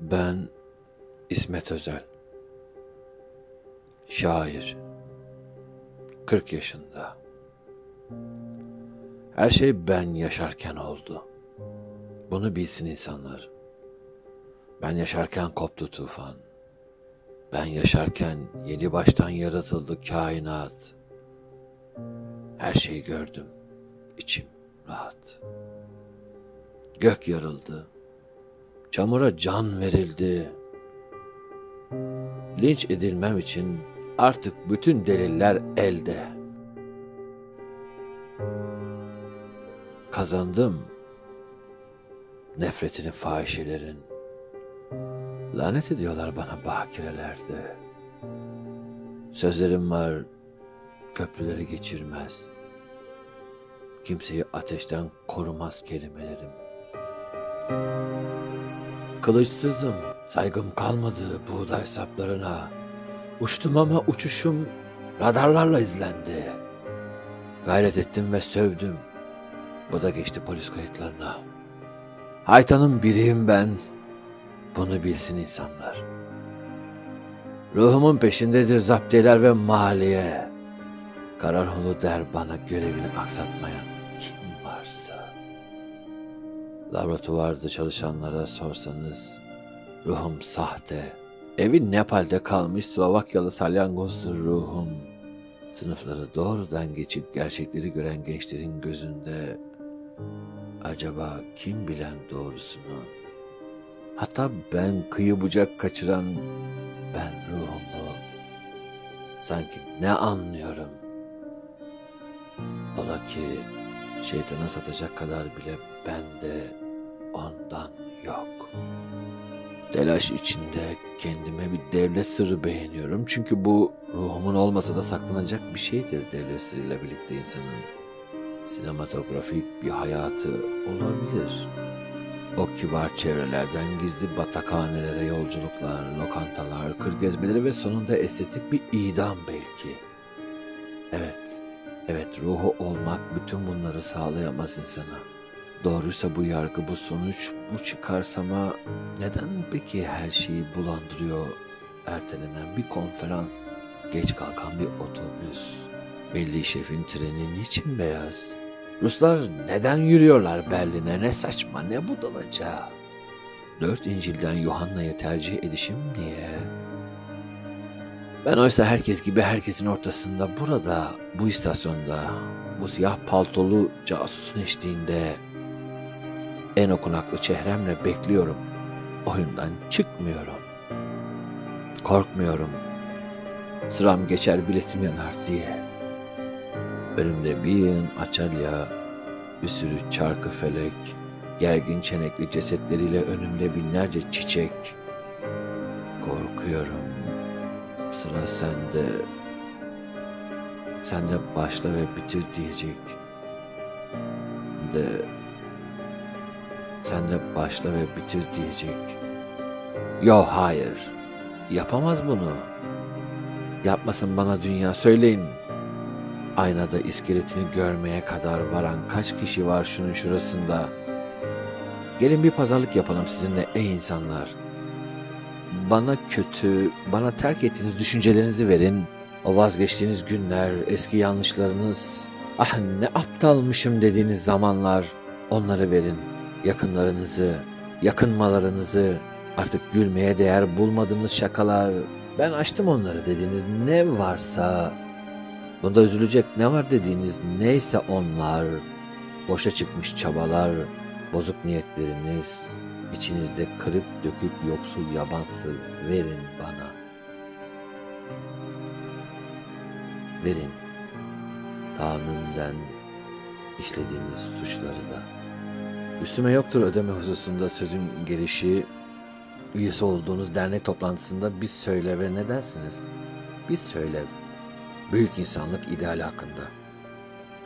Ben İsmet Özel. Şair. 40 yaşında. Her şey ben yaşarken oldu. Bunu bilsin insanlar. Ben yaşarken koptu tufan. Ben yaşarken yeni baştan yaratıldı kainat. Her şeyi gördüm. İçim rahat. Gök yarıldı. Çamura can verildi. Linç edilmem için artık bütün deliller elde. Kazandım. Nefretini fahişelerin. Lanet ediyorlar bana bakirelerde. Sözlerim var, köprüleri geçirmez. Kimseyi ateşten korumaz kelimelerim. Kılıçsızım, saygım kalmadı buğday saplarına. Uçtum ama uçuşum radarlarla izlendi. Gayret ettim ve sövdüm. Bu da geçti polis kayıtlarına. Haytanın biriyim ben. Bunu bilsin insanlar. Ruhumun peşindedir zaptiyeler ve maliye. Kararholu der bana görevini aksatmayan kim varsa. Laboratuvarda çalışanlara sorsanız ruhum sahte. Evi Nepal'de kalmış Slovakyalı salyangozdur ruhum. Sınıfları doğrudan geçip gerçekleri gören gençlerin gözünde acaba kim bilen doğrusunu? Hatta ben kıyı bucak kaçıran ben ruhumu sanki ne anlıyorum? Ola ki şeytana satacak kadar bile bende ondan yok. Telaş içinde kendime bir devlet sırrı beğeniyorum. Çünkü bu ruhumun olmasa da saklanacak bir şeydir devlet sırrıyla birlikte insanın. Sinematografik bir hayatı olabilir. O kibar çevrelerden gizli batakhanelere yolculuklar, lokantalar, kır gezmeleri ve sonunda estetik bir idam belki. Evet, ruhu olmak bütün bunları sağlayamaz insana. Doğruysa bu yargı, bu sonuç, bu çıkarsama neden peki her şeyi bulandırıyor? Ertelenen bir konferans, geç kalkan bir otobüs, belli şefin treni niçin beyaz? Ruslar neden yürüyorlar Berlin'e? Ne saçma, ne budalaca. Dört İncil'den Yuhanna'ya tercih edişim niye? Ben oysa herkes gibi herkesin ortasında burada, bu istasyonda, bu siyah paltolu casusun eşliğinde en okunaklı çehremle bekliyorum. Oyundan çıkmıyorum. Korkmuyorum. Sıram geçer biletim yanar diye. Önümde bir yığın açalya, bir sürü çarkı felek, gergin çenekli cesetleriyle önümde binlerce çiçek. Korkuyorum. Sıra sende. Sen de başla ve bitir diyecek. De sen de başla ve bitir diyecek. Yo hayır. Yapamaz bunu. Yapmasın bana dünya söyleyin. Aynada iskeletini görmeye kadar varan kaç kişi var şunun şurasında? Gelin bir pazarlık yapalım sizinle ey insanlar. Bana kötü, bana terk ettiğiniz düşüncelerinizi verin. O vazgeçtiğiniz günler, eski yanlışlarınız, ah ne aptalmışım dediğiniz zamanlar onları verin. Yakınlarınızı, yakınmalarınızı, artık gülmeye değer bulmadığınız şakalar, ben açtım onları dediğiniz ne varsa, bunda üzülecek ne var dediğiniz neyse onlar, boşa çıkmış çabalar, bozuk niyetleriniz, içinizde kırık dökük yoksul yabansı verin bana. Verin tahammümden işlediğiniz suçları da. Üstüme yoktur ödeme hususunda sözün gelişi, üyesi olduğunuz dernek toplantısında biz söyle ve ne dersiniz? Biz söylev. Büyük insanlık ideali hakkında.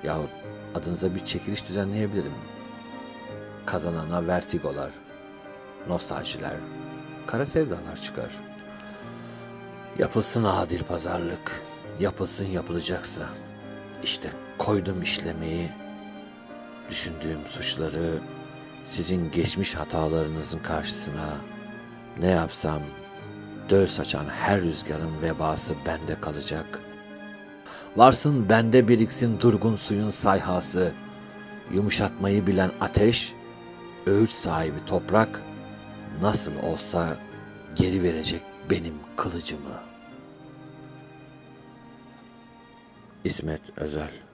Yahut adınıza bir çekiliş düzenleyebilirim. Kazanana vertigolar, nostaljiler, kara sevdalar çıkar. Yapılsın adil pazarlık, yapılsın yapılacaksa. İşte koydum işlemeyi, düşündüğüm suçları sizin geçmiş hatalarınızın karşısına Ne yapsam döl saçan her rüzgarın vebası bende kalacak. Varsın bende biriksin durgun suyun sayhası, yumuşatmayı bilen ateş, öğüt sahibi toprak, nasıl olsa geri verecek benim kılıcımı. İsmet Özel